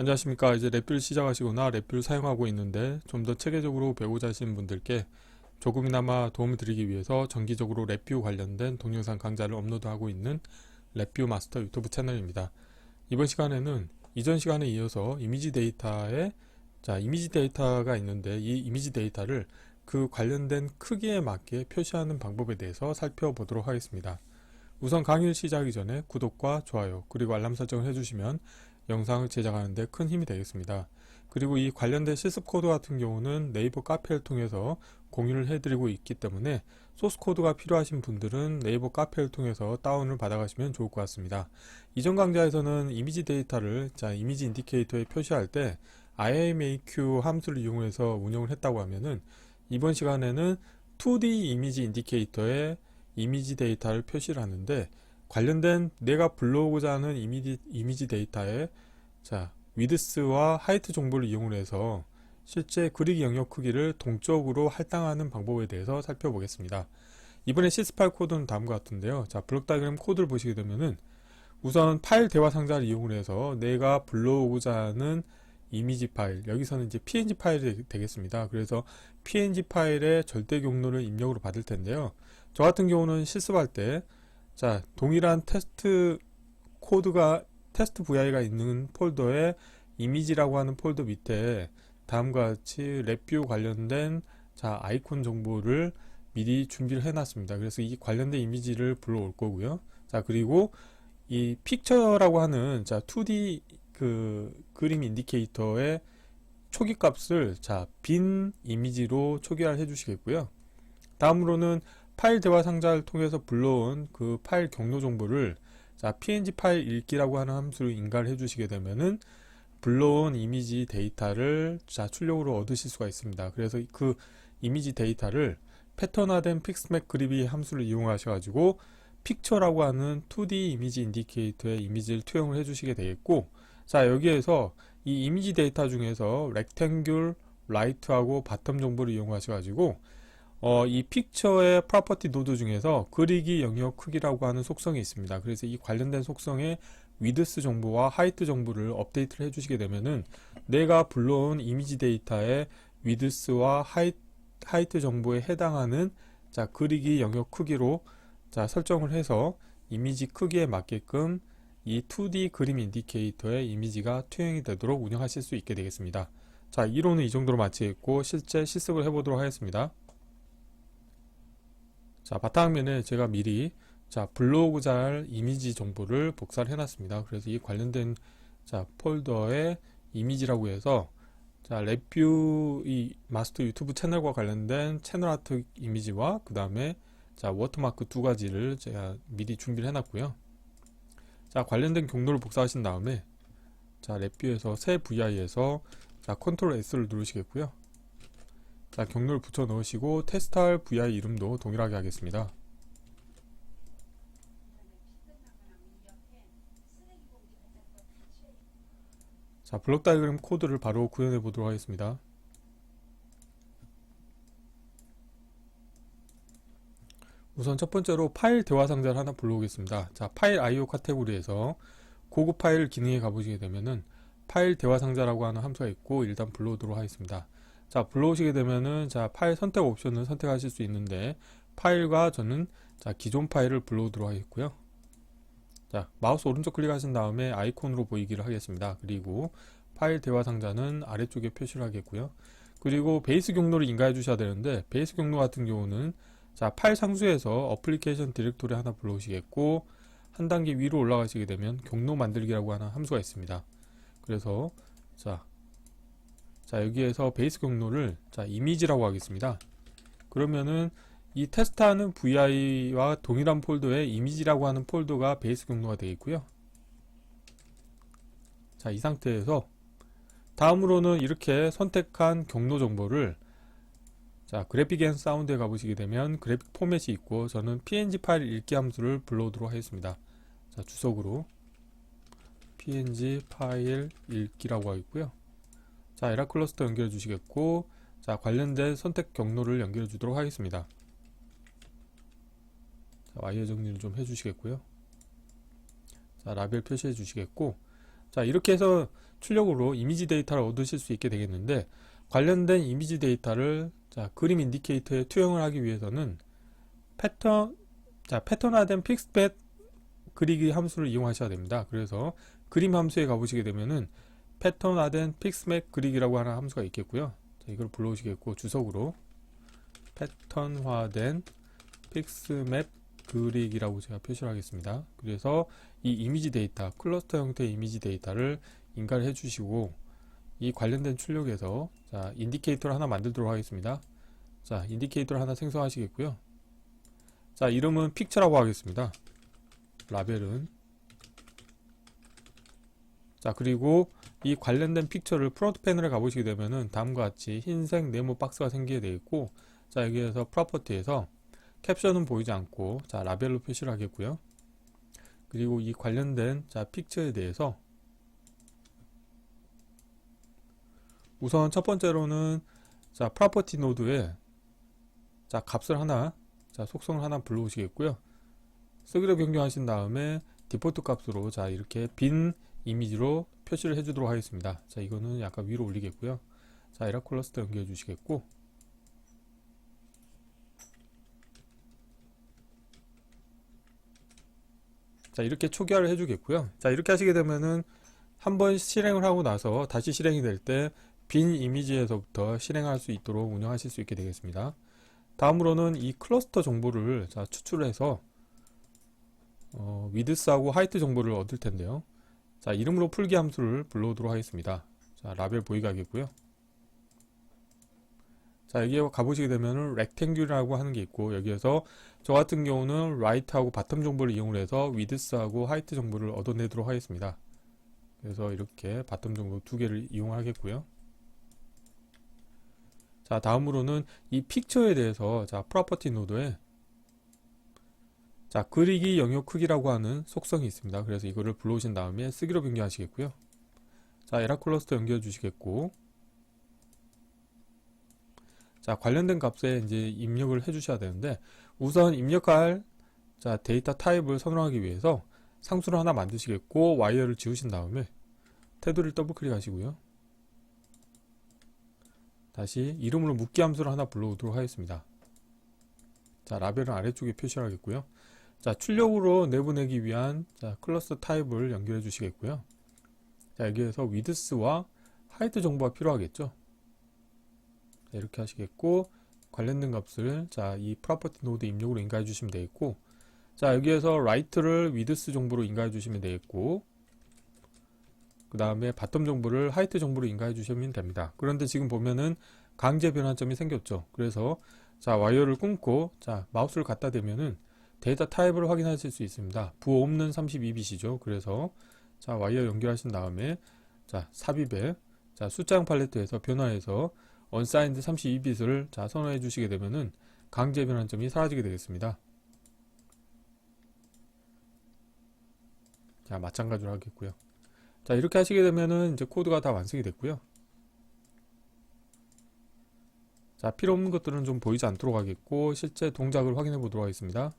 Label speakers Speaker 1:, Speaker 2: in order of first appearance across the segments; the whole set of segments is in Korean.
Speaker 1: 안녕하십니까. 이제 랩뷰를 시작하시거나 랩뷰를 사용하고 있는데 좀 더 체계적으로 배우고자 하시는 분들께 조금이나마 도움을 드리기 위해서 정기적으로 랩뷰 관련된 동영상 강좌를 업로드하고 있는 랩뷰 마스터 유튜브 채널입니다. 이번 시간에는 이전 시간에 이어서 이미지 데이터에 자, 이미지 데이터가 있는데 이 이미지 데이터를 그 관련된 크기에 맞게 표시하는 방법에 대해서 살펴보도록 하겠습니다. 우선 강의를 시작하기 전에 구독과 좋아요 그리고 알람 설정을 해주시면 영상을 제작하는데 큰 힘이 되겠습니다. 그리고 이 관련된 실습 코드 같은 경우는 네이버 카페를 통해서 공유를 해드리고 있기 때문에 소스 코드가 필요하신 분들은 네이버 카페를 통해서 다운을 받아가시면 좋을 것 같습니다. 이전 강좌에서는 이미지 데이터를 자 이미지 인디케이터에 표시할 때 IMAQ 함수를 이용해서 운영을 했다고 하면은 이번 시간에는 2D 이미지 인디케이터에 이미지 데이터를 표시를 하는데 관련된 내가 불러오고자 하는 이미지, 이미지 데이터에 자 위드스와 하이트 정보를 이용을 해서 실제 그리기 영역 크기를 동적으로 할당하는 방법에 대해서 살펴보겠습니다. 이번에 시스8 코드는 다음과 같은데요. 자 블록 다이그램 코드를 보시게 되면은 우선 파일 대화 상자를 이용을 해서 내가 불러오고자 하는 이미지 파일 여기서는 이제 png 파일이 되겠습니다. 그래서 png 파일의 절대 경로를 입력으로 받을 텐데요. 저 같은 경우는 실습할 때 자, 동일한 테스트 코드가 테스트 VI가 있는 폴더에 이미지라고 하는 폴더 밑에 다음과 같이 랩뷰 관련된 자, 아이콘 정보를 미리 준비를 해 놨습니다. 그래서 이 관련된 이미지를 불러올 거고요. 자, 그리고 이 픽처라고 하는 자, 2D 그 그림 인디케이터의 초기 값을 자, 빈 이미지로 초기화해 주시겠고요. 다음으로는 파일 대화 상자를 통해서 불러온 그 파일 경로 정보를 자 png 파일 읽기라고 하는 함수로 인가를 해주시게 되면은 불러온 이미지 데이터를 자 출력으로 얻으실 수가 있습니다. 그래서 그 이미지 데이터를 패턴화된 픽스맥 그립이 함수를 이용하셔가지고 픽처라고 하는 2D 이미지 인디케이터에 이미지를 투영을 해주시게 되겠고 자 여기에서 이 이미지 데이터 중에서 렉탱귤, 라이트하고 바텀 정보를 이용하셔가지고 어, 이 픽처의 프로퍼티 노드 중에서 그리기 영역 크기라고 하는 속성이 있습니다. 그래서 이 관련된 속성의 위드스 정보와 하이트 정보를 업데이트를 해주시게 되면은 내가 불러온 이미지 데이터의 위드스와 하이, 하이트 정보에 해당하는 자 그리기 영역 크기로 자 설정을 해서 이미지 크기에 맞게끔 이 2D 그림 인디케이터의 이미지가 투영이 되도록 운영하실 수 있게 되겠습니다. 자 이론은 이 정도로 마치겠고 실제 실습을 해보도록 하겠습니다. 자, 바탕화면에 제가 미리 자, 불러오고자 할 이미지 정보를 복사를 해놨습니다. 그래서 이 관련된 자, 폴더에 이미지라고 해서 자, 랩뷰 이 마스터 유튜브 채널과 관련된 채널 아트 이미지와 그 다음에 자, 워터마크 두 가지를 제가 미리 준비를 해놨고요. 자, 관련된 경로를 복사하신 다음에 자, 랩뷰에서 새 VI에서 자, 컨트롤 S를 누르시겠고요. 자, 경로를 붙여 넣으시고 테스트할 VI 이름도 동일하게 하겠습니다. 자, 블록 다이그램 코드를 바로 구현해 보도록 하겠습니다. 우선 첫 번째로 파일 대화 상자를 하나 불러오겠습니다. 자, 파일 IO 카테고리에서 고급 파일 기능에 가보시게 되면은 파일 대화 상자라고 하는 함수가 있고 일단 불러오도록 하겠습니다. 자 불러오시게 되면은 자 파일 선택 옵션을 선택하실 수 있는데 파일과 저는 자 기존 파일을 불러오도록 하겠고요. 자 마우스 오른쪽 클릭하신 다음에 아이콘으로 보이기를 하겠습니다. 그리고 파일 대화 상자는 아래쪽에 표시를 하겠고요. 그리고 베이스 경로를 인가해 주셔야 되는데 베이스 경로 같은 경우는 자 파일 상수에서 어플리케이션 디렉토리 하나 불러오시겠고 한 단계 위로 올라가시게 되면 경로 만들기라고 하는 함수가 있습니다. 그래서 자 자 여기에서 베이스 경로를 자 이미지라고 하겠습니다. 그러면은 이 테스트하는 VI와 동일한 폴더에 이미지라고 하는 폴더가 베이스 경로가 되겠고요. 자 이 상태에서 다음으로는 이렇게 선택한 경로 정보를 자 그래픽 앤 사운드에 가보시게 되면 그래픽 포맷이 있고 저는 png 파일 읽기 함수를 불러오도록 하겠습니다. 자 주석으로 png 파일 읽기라고 하겠고요 자 에라 클러스터 연결해 주시겠고 자 관련된 선택 경로를 연결해 주도록 하겠습니다 자 와이어 정리를 좀 해 주시겠고요 자 라벨 표시해 주시겠고 자 이렇게 해서 출력으로 이미지 데이터를 얻으실 수 있게 되겠는데 관련된 이미지 데이터를 자, 그림 인디케이터에 투영을 하기 위해서는 패턴 자, 패턴화된 픽스펫 그리기 함수를 이용하셔야 됩니다. 그래서 그림 함수에 가보시게 되면은 패턴화된 픽스맵 그리기라고 하는 함수가 있겠고요. 자, 이걸 불러오시겠고 주석으로 패턴화된 픽스맵 그리기라고 제가 표시를 하겠습니다. 그래서 이 이미지 데이터, 클러스터 형태의 이미지 데이터를 인가를 해주시고 이 관련된 출력에서 자 인디케이터를 하나 만들도록 하겠습니다. 자 인디케이터를 하나 생성하시겠고요. 자 이름은 픽처라고 하겠습니다. 라벨은 자 그리고 이 관련된 픽처를 프론트 패널에 가보시게 되면은 다음과 같이 흰색 네모 박스가 생기게 되어 있고 자 여기에서 프로퍼티에서 캡션은 보이지 않고 자 라벨로 표시를 하겠고요. 그리고 이 관련된 자 픽처에 대해서 우선 첫 번째로는 자 프로퍼티 노드에 자 값을 하나 자 속성을 하나 불러오시겠고요. 쓰기로 변경하신 다음에 디폴트 값으로 자 이렇게 빈 이미지로 표시를 해주도록 하겠습니다. 자 이거는 약간 위로 올리겠고요. 자 에라 클러스터 연결해 주시겠고 자 이렇게 초기화를 해주겠고요. 자 이렇게 하시게 되면은 한 번 실행을 하고 나서 다시 실행이 될 때 빈 이미지에서부터 실행할 수 있도록 운영하실 수 있게 되겠습니다. 다음으로는 이 클러스터 정보를 자 추출해서 어, 위드스하고 하이트 정보를 얻을 텐데요. 자 이름으로 풀기 함수를 불러오도록 하겠습니다. 자 라벨 보이게 하겠고요. 자 여기에 가보시게 되면은 렉탱귤이라고 하는 게 있고 여기에서 저 같은 경우는 라이트하고 바텀 정보를 이용해서 위드스하고 하이트 정보를 얻어내도록 하겠습니다. 그래서 이렇게 바텀 정보 두 개를 이용하겠고요. 자 다음으로는 이 픽처에 대해서 자 프로퍼티 노드에 자 그리기 영역 크기라고 하는 속성이 있습니다. 그래서 이거를 불러오신 다음에 쓰기로 변경하시겠고요. 자 에라 클러스터 연결해 주시겠고 자 관련된 값에 이제 입력을 해 주셔야 되는데 우선 입력할 자 데이터 타입을 선언하기 위해서 상수를 하나 만드시겠고 와이어를 지우신 다음에 테두리를 더블 클릭하시고요. 다시 이름으로 묶기 함수를 하나 불러오도록 하겠습니다. 자 라벨은 아래쪽에 표시하겠고요. 자 출력으로 내보내기 위한 자 클러스터 타입을 연결해 주시겠고요. 자 여기에서 위드스와 하이트 정보가 필요하겠죠. 자, 이렇게 하시겠고 관련된 값을 자 이 프로퍼티 노드 입력으로 인가해 주시면 되겠고 자 여기에서 라이트를 위드스 정보로 인가해 주시면 되겠고 그 다음에 바텀 정보를 하이트 정보로 인가해 주시면 됩니다. 그런데 지금 보면은 강제 변환점이 생겼죠. 그래서 자 와이어를 끊고 자 마우스를 갖다 대면은 데이터 타입을 확인하실 수 있습니다. 부호 없는 32bit이죠. 그래서 자 와이어 연결하신 다음에 자 삽입에 자 숫자형 팔레트에서 변화해서 unsigned 32bit을 자 선호해 주시게 되면은 강제 변환점이 사라지게 되겠습니다. 자 마찬가지로 하겠고요. 자 이렇게 하시게 되면은 이제 코드가 다 완성이 됐고요. 자 필요 없는 것들은 좀 보이지 않도록 하겠고 실제 동작을 확인해 보도록 하겠습니다.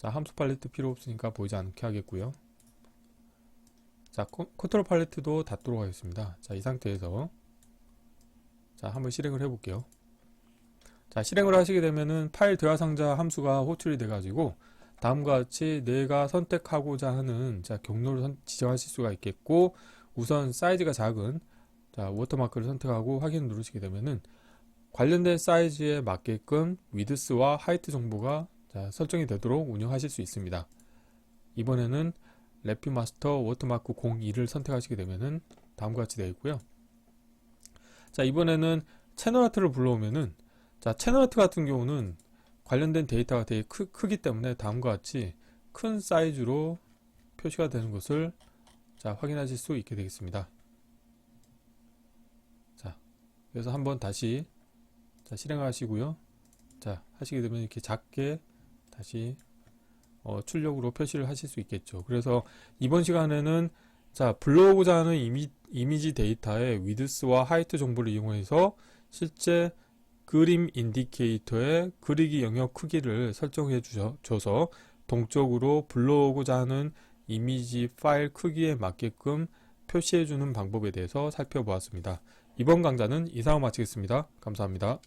Speaker 1: 자 함수 팔레트 필요 없으니까 보이지 않게 하겠고요. 자 컨트롤 팔레트도 닫도록 하겠습니다. 자 이 상태에서 자 한번 실행을 해 볼게요. 자 실행을 하시게 되면은 파일 대화 상자 함수가 호출이 돼 가지고 다음과 같이 내가 선택하고자 하는 자 경로를 선, 지정하실 수가 있겠고 우선 사이즈가 작은 자 워터마크를 선택하고 확인 누르시게 되면은 관련된 사이즈에 맞게끔 위드스와 하이트 정보가 자, 설정이 되도록 운영하실 수 있습니다. 이번에는 래피 마스터 워터마크 02를 선택하시게 되면은 다음과 같이 되어 있고요. 자 이번에는 채널 아트를 불러오면은 자 채널 아트 같은 경우는 관련된 데이터가 되게 크, 크기 때문에 다음과 같이 큰 사이즈로 표시가 되는 것을 자 확인하실 수 있게 되겠습니다. 자 그래서 한번 다시 자 실행하시고요. 자 하시게 되면 이렇게 작게 다시 어, 출력으로 표시를 하실 수 있겠죠. 그래서 이번 시간에는 자 불러오고자 하는 이미, 이미지 데이터의 위드스와 하이트 정보를 이용해서 실제 그림 인디케이터의 그리기 영역 크기를 설정해 주셔서 동적으로 불러오고자 하는 이미지 파일 크기에 맞게끔 표시해 주는 방법에 대해서 살펴보았습니다. 이번 강좌는 이상으로 마치겠습니다. 감사합니다.